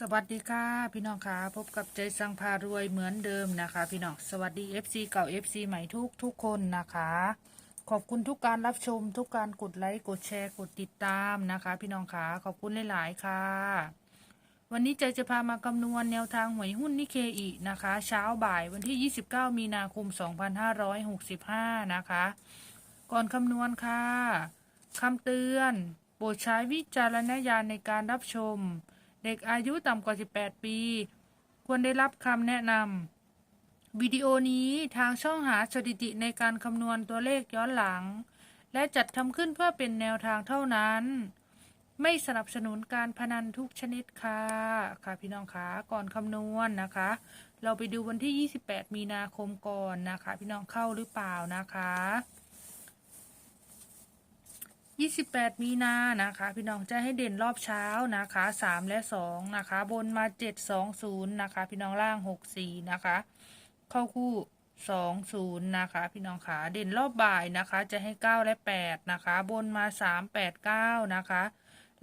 สวัสดีค่ะพี่น้องค่ะพบกับใจสังพารวยเหมือนเดิมนะคะ พี่น้องสวัสดี FC เก่า FC ใหม่ทุกทุกคนนะคะ ขอบคุณทุกการรับชม ทุกการกดไลค์กดแชร์กดติดตามนะคะ พี่น้องค่ะขอบคุณหลายๆค่ะ วันนี้ใจจะพามาคำนวณแนวทางหวยหุ้นนิเคอีนะคะ เช้าบ่ายวันที่ 29 มีนาคม 2565 นะคะ ก่อนคำนวณค่ะคำเตือนโปรดใช้วิจารณญาณในการรับชม เด็กอายุต่ำกว่า 18 ปี ควรได้รับคำแนะนำวิดีโอนี้ทางช่องหาสถิติในการคำนวณตัวเลขย้อนหลัง และจัดทำขึ้นเพื่อเป็นแนวทางเท่านั้น ไม่สนับสนุนการพนันทุกชนิดค่ะค่ะพี่น้องคะก่อนคำนวณนะคะ เราไปดูวันที่ 28 มีนาคมก่อนนะคะ พี่น้องเข้าหรือเปล่านะคะ 28 มีนานะคะ พี่น้องจะให้เด่นรอบเช้านะคะ 3 และ 2 นะคะ บนมา 7 2 0 นะคะ พี่น้องล่าง 6 4 นะคะ เข้าคู่ 2 0 นะคะ พี่น้องขาเด่นรอบบ่ายนะคะ จะให้ 9 และ 8 นะคะ บนมา 3 8 9 นะคะ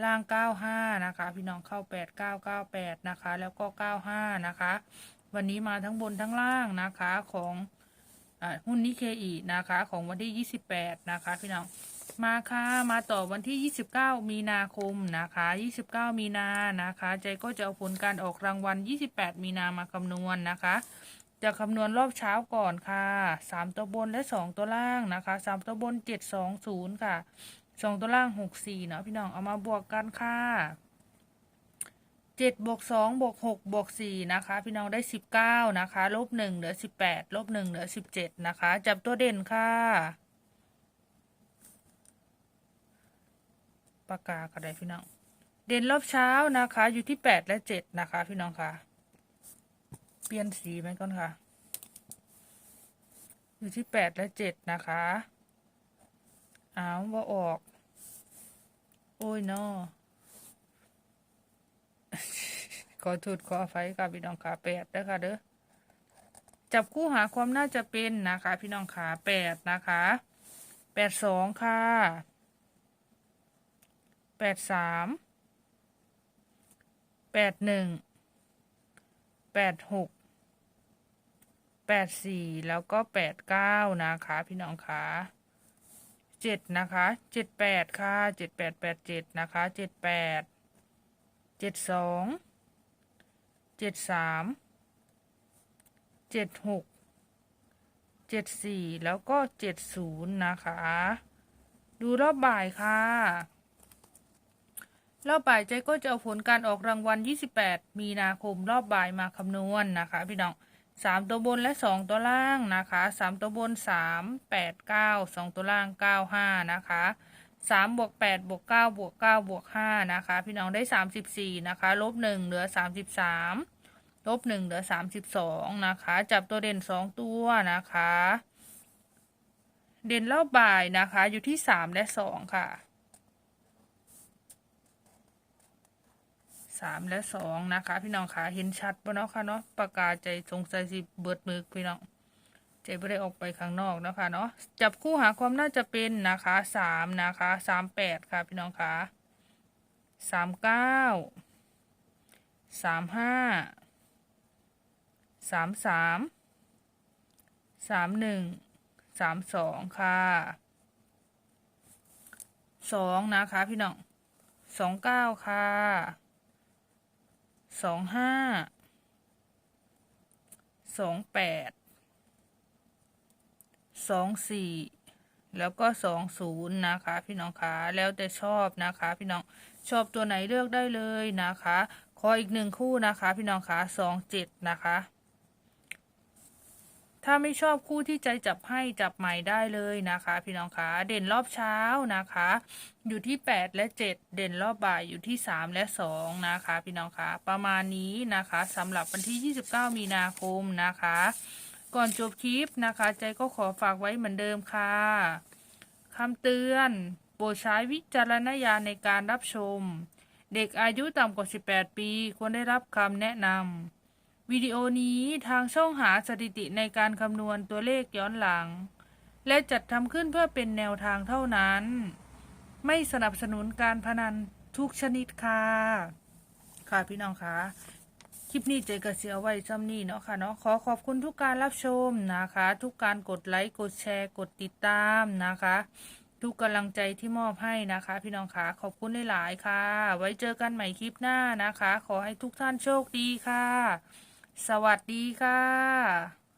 ล่าง 95 นะคะ พี่น้องเข้า 8 9 9 8 นะคะ แล้วก็ 95 นะคะ วันนี้มาทั้งบนทั้งล่างนะคะของอหุ้นนิเคอีนะคะ ของวันที่ 28 นะคะ พี่น้อง มาค่ะมาต่อวันที่ 29 มีนาคมนะคะ 29 มีนานะคะ ใจก็จะเอาผลการออกรางวัล 28 มีนามาคำนวณนะคะ จะคำนวณรอบเช้าก่อนค่ะ 3 ตัวบนและ 2 ตัวล่างนะคะ 3 ตัวบน 720 ค่ะ 2 ตัวล่าง 64 เนาะพี่น้องเอามาบวกกันค่ะ7บวก2บวก6บวก4นะคะ พี่น้องได้ 19 นะคะ ลบ 1 เหลือ 18 ลบ 1 เหลือ 17 นะคะ จับตัวเด่นค่ะ ปากกาก็ได้พี่น้อง เด่นรอบเช้านะคะ อยู่ที่แปดและเจ็ดนะคะ พี่น้องค่ะ เปลี่ยนสีไหมก่อนค่ะ อยู่ที่แปดและเจ็ดนะคะอ้าวว่าออก โอ้ยนอขอโทษขออภัยค่ะพี่น้องค่ะแปดเด้อค่ะเด้อจับคู่หาความน่าจะเป็นนะคะ พี่น้องค่ะแปดนะคะแปดสองค่ะ แปดสามแปดหนึ่งแปดหกแปดสี่แล้วก็แปดเก้านะคะ พี่น้องคะเจ็ดนะคะเจ็ดแปดค่ะเจ็ดแปดแปดเจ็ดนะคะเจ็ดแปดเจ็ดสองเจ็ดสามเจ็ดหกเจ็ดสี่แล้วก็เจ็ดศูนย์นะคะ ดูรอบบ่ายค่ะ รอบบ่ายใจก็จะเอาผลการออกรางวัล 28 มีนาคมรอบบ่ายมาคำนวณนะคะ พี่น้อง3ตัวบนและ2ตัวล่างนะคะ3ตัวบน3 8 9 2ตัวล่าง95นะคะ3บวก8บวก9บวก9บวก5นะคะ พี่น้องได้34นะคะลบ1เหลือ33ลบ1เหลือ32นะคะ จับตัวเด่น2ตัวนะคะ เด่นรอบบ่ายนะคะอยู่ที่3และ2ค่ะ สามและสองนะคะ พี่น้องคะเห็นชัดปะเนาะค่ะเนาะปากกาใจสงสัยสิเบิดมือพี่น้องใจไม่ได้ออกไปข้างนอกนะคะเนาะจับคู่หาความน่าจะเป็นนะคะสามนะคะสามแปดค่ะพี่น้องคะสามเก้าสามห้าสามสามสามหนึ่งสามสองค่ะสองนะคะพี่น้องสองเก้าค่ะ สองห้า สองแปด สองสี่ แล้วก็สองศูนย์นะคะ พี่น้องคะแล้วแต่ชอบนะคะ พี่น้อง ชอบตัวไหนเลือกได้เลยนะคะ ขออีกหนึ่งคู่นะคะ พี่น้องคะสองเจ็ดนะคะ ถ้าไม่ชอบคู่ที่ใจจับให้จับใหม่ได้เลยนะคะ พี่น้องคะเด่นรอบเช้านะคะ อยู่ที่ 8 และ 7 เด่นรอบบ่ายอยู่ที่ 3 และ 2 นะคะ พี่น้องคะประมาณนี้นะคะสำหรับวันที่ 29 มีนาคมนะคะ ก่อนจบคลิปนะคะ ใจก็ขอฝากไว้เหมือนเดิมค่ะคำเตือนโปรดใช้วิจารณญาณในการรับชม เด็กอายุต่ำกว่า 18 ปี ควรได้รับคำแนะนำ วิดีโอนี้ทางช่องหาสถิติในการคำนวณตัวเลขย้อนหลัง และจัดทำขึ้นเพื่อเป็นแนวทางเท่านั้น ไม่สนับสนุนการพนันทุกชนิดค่ะ ค่ะพี่น้องคะคลิปนี้เจก็เสียไว้ซ้ำนี้เนาะค่ะเนาะขอขอบคุณทุกการรับชมนะคะ ทุกการกดไลค์กดแชร์กดติดตามนะคะ ทุกกำลังใจที่มอบให้นะคะ พี่น้องคะขอบคุณหลายๆค่ะ ไว้เจอกันใหม่คลิปหน้านะคะ ขอให้ทุกท่านโชคดีค่ะ สวัสดีค่ะ